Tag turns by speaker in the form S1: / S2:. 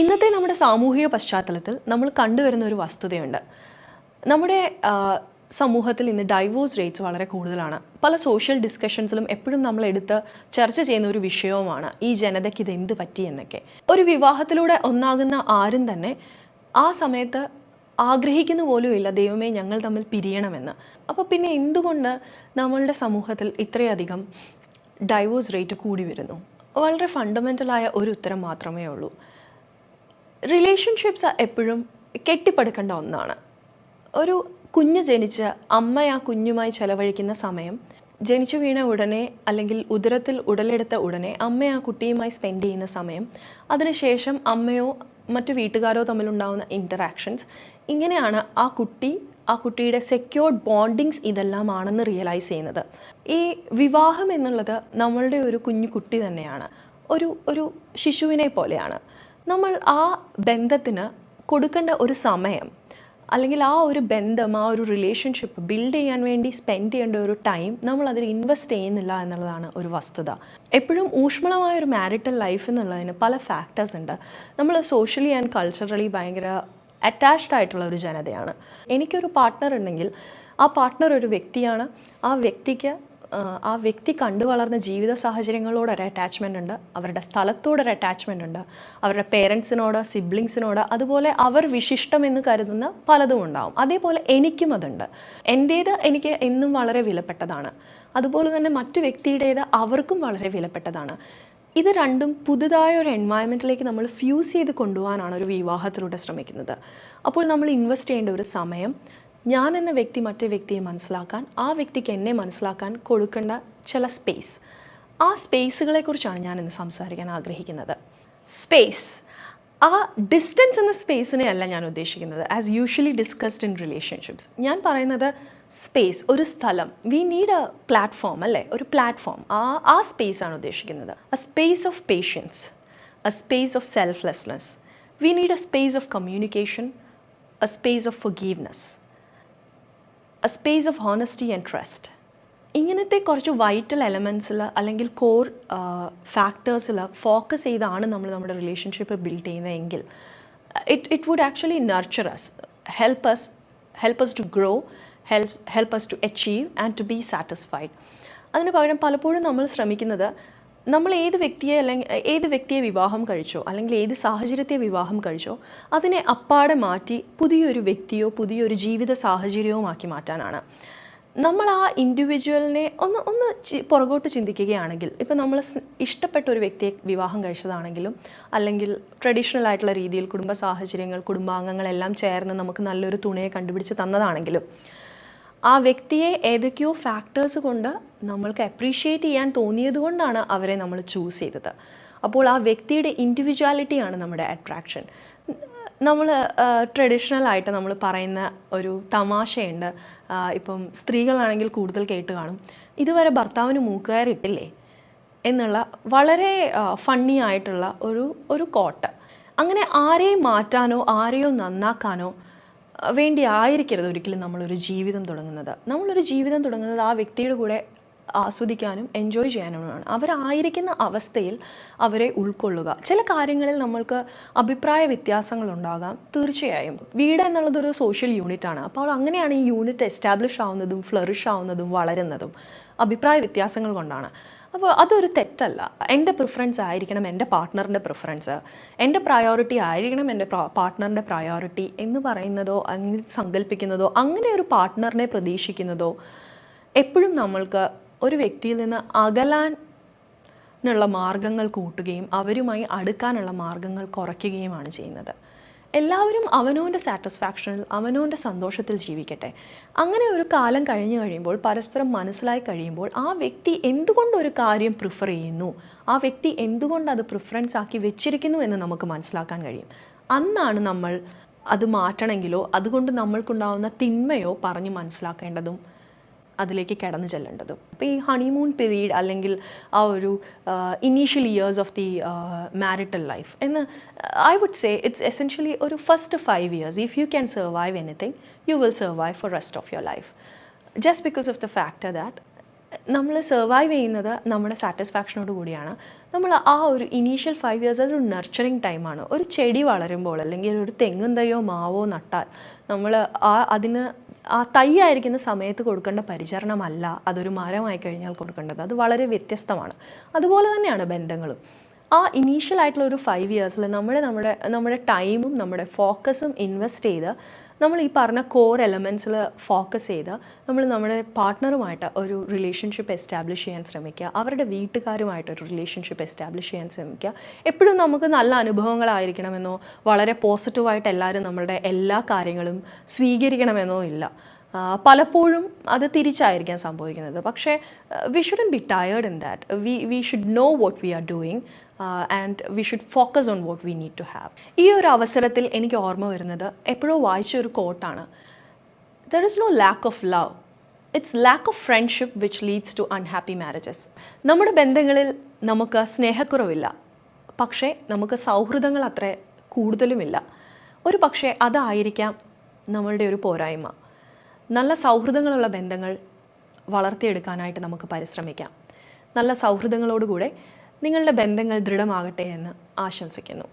S1: ഇന്നത്തെ നമ്മുടെ സാമൂഹിക പശ്ചാത്തലത്തിൽ നമ്മൾ കണ്ടുവരുന്ന ഒരു വസ്തുതയുണ്ട്. നമ്മുടെ സമൂഹത്തിൽ ഇന്ന് ഡൈവോഴ്സ് റേറ്റ്സ് വളരെ കൂടുതലാണ്. പല സോഷ്യൽ ഡിസ്കഷൻസിലും എപ്പോഴും നമ്മൾ എടുത്ത് ചർച്ച ചെയ്യുന്ന ഒരു വിഷയവുമാണ് ഈ ജനതയ്ക്ക് ഇത് എന്ത് പറ്റി എന്നൊക്കെ. ഒരു വിവാഹത്തിലൂടെ ഒന്നാകുന്ന ആരും തന്നെ ആ സമയത്ത് ആഗ്രഹിക്കുന്ന പോലും ഇല്ല ദൈവമേ ഞങ്ങൾ തമ്മിൽ പിരിയണമെന്ന്. അപ്പോൾ പിന്നെ എന്തുകൊണ്ട് നമ്മളുടെ സമൂഹത്തിൽ ഇത്രയധികം ഡൈവോഴ്സ് റേറ്റ് കൂടി വരുന്നു? വളരെ ഫണ്ടമെന്റലായ ഒരു ഉത്തരം മാത്രമേ ഉള്ളൂ. റിലേഷൻഷിപ്സ് എപ്പോഴും കെട്ടിപ്പടുക്കേണ്ട ഒന്നാണ്. ഒരു കുഞ്ഞ് ജനിച്ച് അമ്മ ആ കുഞ്ഞുമായി ചെലവഴിക്കുന്ന സമയം ജനിച്ചു വീണ ഉടനെ അല്ലെങ്കിൽ ഉദരത്തിൽ ഉടലെടുത്ത ഉടനെ അമ്മ ആ കുട്ടിയുമായി സ്പെൻഡ് ചെയ്യുന്ന സമയം അതിനുശേഷം അമ്മയോ മറ്റു വീട്ടുകാരോ തമ്മിലുണ്ടാകുന്ന ഇന്ററാക്ഷൻസ് ഇങ്ങനെയാണ് ആ കുട്ടി ആ കുട്ടിയുടെ സെക്യൂർഡ് ബോണ്ടിങ്സ് ഇതെല്ലാമാണെന്ന് റിയലൈസ് ചെയ്യുന്നത്. ഈ വിവാഹം എന്നുള്ളത് നമ്മളുടെ ഒരു കുഞ്ഞു കുട്ടി തന്നെയാണ്. ഒരു ഒരു ശിശുവിനെ പോലെയാണ്. നമ്മൾ ആ ബന്ധത്തിന് കൊടുക്കേണ്ട ഒരു സമയം അല്ലെങ്കിൽ ആ ഒരു ബന്ധം ആ ഒരു റിലേഷൻഷിപ്പ് ബിൽഡ് ചെയ്യാൻ വേണ്ടി സ്പെൻഡ് ചെയ്യേണ്ട ഒരു ടൈം നമ്മൾ അതിൽ ഇൻവെസ്റ്റ് ചെയ്യുന്നില്ല എന്നുള്ളതാണ് ഒരു വസ്തുത. എപ്പോഴും ഊഷ്മളമായ ഒരു മാരിറ്റൽ ലൈഫ് എന്നുള്ളതിന് പല ഫാക്ടേഴ്സ് ഉണ്ട്. നമ്മൾ സോഷ്യലി ആൻഡ് കൾച്ചറലി ഭയങ്കര അറ്റാച്ച്ഡ് ആയിട്ടുള്ള ഒരു ജനതയാണ്. എനിക്കൊരു പാർട്ട്ണർ ഉണ്ടെങ്കിൽ ആ പാർട്ട്ണർ ഒരു വ്യക്തിയാണ്. ആ വ്യക്തിക്ക് ആ, വ്യക്തി കണ്ടു വളർന്ന ജീവിത സാഹചര്യങ്ങളോട് ഒരു അറ്റാച്ച്മെന്റ് ഉണ്ട് അവരുടെ സ്ഥലത്തോടൊരു അറ്റാച്ച്മെന്റ് ഉണ്ട് അവരുടെ പേരൻസിനോട് സിബ്ലിങ്സിനോട് അതുപോലെ അവർ വിശിഷ്ടമെന്ന് കരുതുന്ന പലതും ഉണ്ടാവും. അതേപോലെ എനിക്കും അതുണ്ട്. എന്റേത് എനിക്ക് എന്നും വളരെ വിലപ്പെട്ടതാണ്. അതുപോലെ തന്നെ മറ്റു വ്യക്തിയുടേത് അവർക്കും വളരെ വിലപ്പെട്ടതാണ്. ഇത് രണ്ടും പുതുതായ ഒരു എൻവയൺമെന്റിലേക്ക് നമ്മൾ ഫ്യൂസ് ചെയ്ത് കൊണ്ടുപോകാനാണ് ഒരു വിവാഹത്തിലൂടെ ശ്രമിക്കുന്നത്. അപ്പോൾ നമ്മൾ ഇൻവെസ്റ്റ് ചെയ്യേണ്ട ഒരു സമയം ഞാൻ എന്ന വ്യക്തി മറ്റേ വ്യക്തിയെ മനസ്സിലാക്കാൻ ആ വ്യക്തിക്ക് എന്നെ മനസ്സിലാക്കാൻ കൊടുക്കേണ്ട ചില സ്പേസ് ആ സ്പേസുകളെക്കുറിച്ചാണ് ഞാൻ ഇന്ന് സംസാരിക്കാൻ ആഗ്രഹിക്കുന്നത്. സ്പേസ് ആ ഡിസ്റ്റൻസ് എന്ന സ്പേസിനെ അല്ല ഞാൻ ഉദ്ദേശിക്കുന്നത്. As usually discussed in relationships ഞാൻ പറയുന്നത് സ്പേസ് ഒരു സ്ഥലം. വി നീഡ് എ പ്ലാറ്റ്ഫോം അല്ലേ? ഒരു പ്ലാറ്റ്ഫോം ആ ആ സ്പേസ് ആണ് ഉദ്ദേശിക്കുന്നത്. A space of patience a space of selflessness we need a space of communication a space of forgiveness a space of honesty and trust ഇങ്ങനത്തെ കുറച്ച് വൈറ്റൽ എലമെൻസിൽ അല്ലെങ്കിൽ core ഫാക്ടേഴ്സിൽ focus ചെയ്താണ് നമ്മൾ നമ്മുടെ റിലേഷൻഷിപ്പ് ബിൽഡ് ചെയ്യുന്നതെങ്കിൽ it it would actually nurture us help us help us to grow help help us to achieve and to be satisfied അതിന് പകരം പലപ്പോഴും നമ്മൾ ശ്രമിക്കുന്നത് നമ്മൾ ഏത് വ്യക്തിയെ അല്ലെങ്കിൽ ഏത് വ്യക്തിയെ വിവാഹം കഴിച്ചോ അല്ലെങ്കിൽ ഏത് സാഹചര്യത്തെ വിവാഹം കഴിച്ചോ അതിനെ അപ്പാടെ മാറ്റി പുതിയൊരു വ്യക്തിയോ പുതിയൊരു ജീവിത സാഹചര്യവുമാക്കി മാറ്റാനാണ്. നമ്മൾ ആ ഇൻഡിവിജ്വലിനെ ഒന്ന് ഒന്ന് പുറകോട്ട് ചിന്തിക്കുകയാണെങ്കിൽ ഇപ്പം നമ്മൾ ഇഷ്ടപ്പെട്ട ഒരു വ്യക്തിയെ വിവാഹം കഴിച്ചതാണെങ്കിലും അല്ലെങ്കിൽ ട്രഡീഷണൽ ആയിട്ടുള്ള രീതിയിൽ കുടുംബ സാഹചര്യങ്ങൾ കുടുംബാംഗങ്ങളെല്ലാം ചേർന്ന് നമുക്ക് നല്ലൊരു തുണയെ കണ്ടുപിടിച്ച് തന്നതാണെങ്കിലും ആ വ്യക്തിയെ ഏതൊക്കെയോ ഫാക്ടേഴ്സ് കൊണ്ട് നമ്മൾക്ക് അപ്രീഷിയേറ്റ് ചെയ്യാൻ തോന്നിയത് കൊണ്ടാണ് അവരെ നമ്മൾ ചൂസ് ചെയ്തത്. അപ്പോൾ ആ വ്യക്തിയുടെ ഇൻഡിവിജ്വാലിറ്റിയാണ് നമ്മുടെ അട്രാക്ഷൻ നമ്മൾ ട്രഡീഷണൽ ആയിട്ട് നമ്മൾ പറയുന്ന ഒരു തമാശയുണ്ട്. ഇപ്പം സ്ത്രീകളാണെങ്കിൽ കൂടുതൽ കേട്ട് കാണും. ഇതുവരെ ഭർത്താവിന് മൂക്കുകയറിട്ടില്ലേ എന്നുള്ള വളരെ ഫണ്ണി ആയിട്ടുള്ള ഒരു ഒരു കോട്ട്. അങ്ങനെ ആരെയും മാറ്റാനോ ആരെയോ നന്നാക്കാനോ വേണ്ടി ആയിരിക്കരുത് ഒരിക്കലും നമ്മളൊരു ജീവിതം തുടങ്ങുന്നത്. നമ്മളൊരു ജീവിതം തുടങ്ങുന്നത് ആ വ്യക്തിയുടെ കൂടെ ആസ്വദിക്കാനും എൻജോയ് ചെയ്യാനുമാണ്. അവരായിരിക്കുന്ന അവസ്ഥയിൽ അവരെ ഉൾക്കൊള്ളുക. ചില കാര്യങ്ങളിൽ നമ്മൾക്ക് അഭിപ്രായ വ്യത്യാസങ്ങളുണ്ടാകാം തീർച്ചയായും. വീട് എന്നുള്ളതൊരു സോഷ്യൽ യൂണിറ്റ് ആണ്. അപ്പോൾ അങ്ങനെയാണ് ഈ യൂണിറ്റ് എസ്റ്റാബ്ലിഷ് ആവുന്നതും ഫ്ലറിഷ് ആവുന്നതും വളരുന്നതും അഭിപ്രായ വ്യത്യാസങ്ങൾ കൊണ്ടാണ്. അപ്പോൾ അതൊരു തെറ്റല്ല. എന്റെ പ്രിഫറൻസ് ആയിരിക്കണം എന്റെ പാർട്ട്ണറിന്റെ പ്രിഫറൻസ് എന്റെ പ്രയോറിറ്റി ആയിരിക്കണം എന്റെ പാർട്ട്ണറിന്റെ പ്രയോറിറ്റി എന്ന് പറയുന്നതോ അങ്ങനെ സങ്കല്പിക്കുന്നതോ അങ്ങനെ ഒരു പാർട്ട്ണറിനെ പ്രതീക്ഷിക്കുന്നതോ എപ്പോഴും നമ്മൾക്ക് ഒരു വ്യക്തിയിൽ നിന്ന് അകലാൻ നുള്ള മാർഗങ്ങൾ കൂട്ടുകയും അവരുമായി അടുക്കാനുള്ള മാർഗങ്ങൾ കുറയ്ക്കുകയുമാണ് ചെയ്യുന്നത്. എല്ലാവരും അവനവന്റെ സാറ്റിസ്ഫാക്ഷനിൽ അവനവന്റെ സന്തോഷത്തിൽ ജീവിക്കട്ടെ. അങ്ങനെ ഒരു കാലം കഴിഞ്ഞു കഴിയുമ്പോൾ പരസ്പരം മനസ്സിലായി കഴിയുമ്പോൾ ആ വ്യക്തി എന്തുകൊണ്ട് ഒരു കാര്യം പ്രിഫർ ചെയ്യുന്നു? ആ വ്യക്തി എന്തുകൊണ്ട് അത് പ്രിഫറൻസ് ആക്കി വെച്ചിരിക്കുന്നു എന്ന് നമുക്ക് മനസ്സിലാക്കാൻ കഴിയും. അന്നാണ് നമ്മൾ അത് മാറ്റണമെങ്കിലോ അതുകൊണ്ട് നമ്മൾക്കുണ്ടാവുന്ന തിന്മയോ പറഞ്ഞ് മനസ്സിലാക്കേണ്ടതും അതിലേക്ക് കടന്നു ചെല്ലേണ്ടതും. അപ്പോൾ ഈ ഹണിമൂൺ പീരീഡ് അല്ലെങ്കിൽ ആ ഒരു initial years of the marital life എന്ന് I would say it's essentially ഒരു first five years if you can survive anything you will survive for rest of your life just because of the factor that നമ്മൾ survive ചെയ്യുന്നത് നമ്മുടെ സാറ്റിസ്ഫാക്ഷനോട് കൂടിയാണ്. നമ്മൾ ആ ഒരു ഇനീഷ്യൽ ഫൈവ് ഇയേഴ്സ് അതൊരു നർച്ചറിങ് ടൈമാണ് ഒരു ചെടി വളരുമ്പോൾ അല്ലെങ്കിൽ ഒരു തെങ്ങും തയ്യോ മാവോ നട്ടാൽ നമ്മൾ ആ അതിന് ആ തൈ ആയിരിക്കുന്ന സമയത്ത് കൊടുക്കേണ്ട പരിചരണമല്ല. അതൊരു മരമായി കഴിഞ്ഞാൽ കൊടുക്കേണ്ടത്. അത് വളരെ വ്യത്യസ്തമാണ്. അതുപോലെ തന്നെയാണ് ബന്ധങ്ങളും. ആ ഇനീഷ്യൽ ആയിട്ടുള്ള ഒരു ഫൈവ് ഇയേഴ്സിൽ നമ്മുടെ നമ്മുടെ നമ്മുടെ ടൈമും നമ്മുടെ ഫോക്കസും ഇൻവെസ്റ്റ് ചെയ്ത് നമ്മൾ ഈ പറഞ്ഞ കോർ എലമെൻസിൽ ഫോക്കസ് ചെയ്ത് നമ്മൾ നമ്മുടെ പാർട്ട്ണറുമായിട്ട് ഒരു റിലേഷൻഷിപ്പ് എസ്റ്റാബ്ലിഷ് ചെയ്യാൻ ശ്രമിക്കുക. അവരുടെ വീട്ടുകാരുമായിട്ട് ഒരു റിലേഷൻഷിപ്പ് എസ്റ്റാബ്ലിഷ് ചെയ്യാൻ ശ്രമിക്കുക. എപ്പോഴും നമുക്ക് നല്ല അനുഭവങ്ങളായിരിക്കണമെന്നോ വളരെ പോസിറ്റീവായിട്ട് എല്ലാവരും നമ്മുടെ എല്ലാ കാര്യങ്ങളും സ്വീകരിക്കണമെന്നോ ഇല്ല. പലപ്പോഴും അത് തിരിച്ചായിരിക്കാം സംഭവിക്കുന്നത്. പക്ഷേ we shouldn't be tired in that we we should know what we are doing and we should focus on what we need to have ഈ ഒരു അവസരത്തിൽ എനിക്ക് ഓർമ്മ വരുന്നത് എപ്പോഴോ വായിച്ച ഒരു കോട്ടാണ് there is no lack of love it's lack of friendship which leads to unhappy marriages നമ്മുടെ ബന്ധങ്ങളിൽ നമുക്ക് സ്നേഹക്കുറവില്ല. പക്ഷേ നമുക്ക് സൗഹൃദങ്ങൾ അത്ര കൂടുതലുമില്ല. ഒരു പക്ഷേ അതായിരിക്കാം നമ്മളുടെ ഒരു പോരായ്മ. നല്ല സൗഹൃദങ്ങളുള്ള ബന്ധങ്ങൾ വളർത്തിയെടുക്കാനായിട്ട് നമുക്ക് പരിശ്രമിക്കാം. നല്ല സൗഹൃദങ്ങളോടുകൂടെ നിങ്ങളുടെ ബന്ധങ്ങൾ ദൃഢമാകട്ടെ എന്ന് ആശംസിക്കുന്നു.